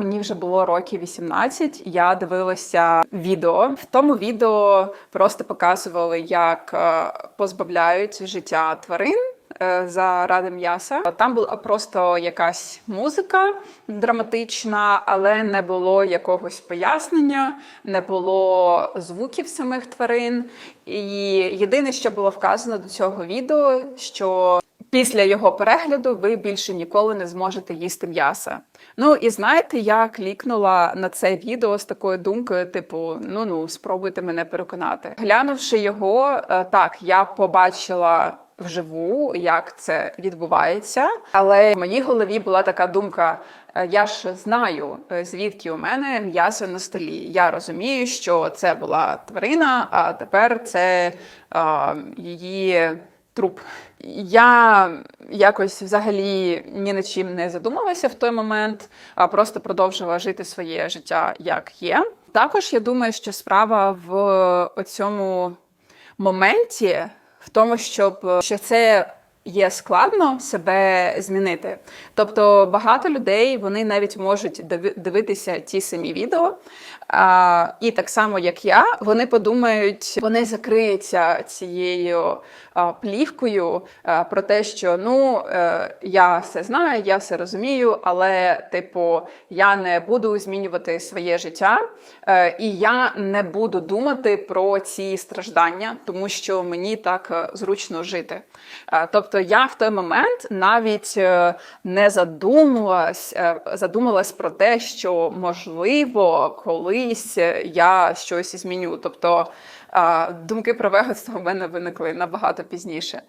Мені вже було років 18, Я дивилася відео. В тому відео просто показували, як е, позбавляють життя тварин. е, Заради м'яса там була просто якась музика драматична, але не було якогось пояснення, не було звуків самих тварин. І єдине, що було вказано до цього відео, що Після його перегляду ви більше ніколи не зможете їсти м'яса. Ну і знаєте, я клікнула на це відео з такою думкою: типу, ну ну спробуйте мене переконати. Глянувши його, е, так я побачила вживу, як це відбувається. Але в моїй голові була така думка: е, я ж знаю, е, звідки у мене м'ясо на столі. Я розумію, що це була тварина, а тепер це е, її труп. Я якось взагалі ні над чим не задумалася в той момент, а просто продовжила жити своє життя як є. Також я думаю, що справа в цьому моменті, в тому, щоб що це є складно себе змінити. Тобто багато людей вони навіть можуть дивитися ті самі відео. А, і так само, як я, вони подумають, вони закриються цією а, плівкою а, про те, що ну е, я все знаю, я все розумію, але типу я не буду змінювати своє життя, е, і я не буду думати про ці страждання, тому що мені так е, зручно жити. Е, Тобто я в той момент навіть е, не задумувалась, е, задумалась про те, що можливо колись е, я щось зміню. Тобто думки про веганство в мене виникли набагато пізніше.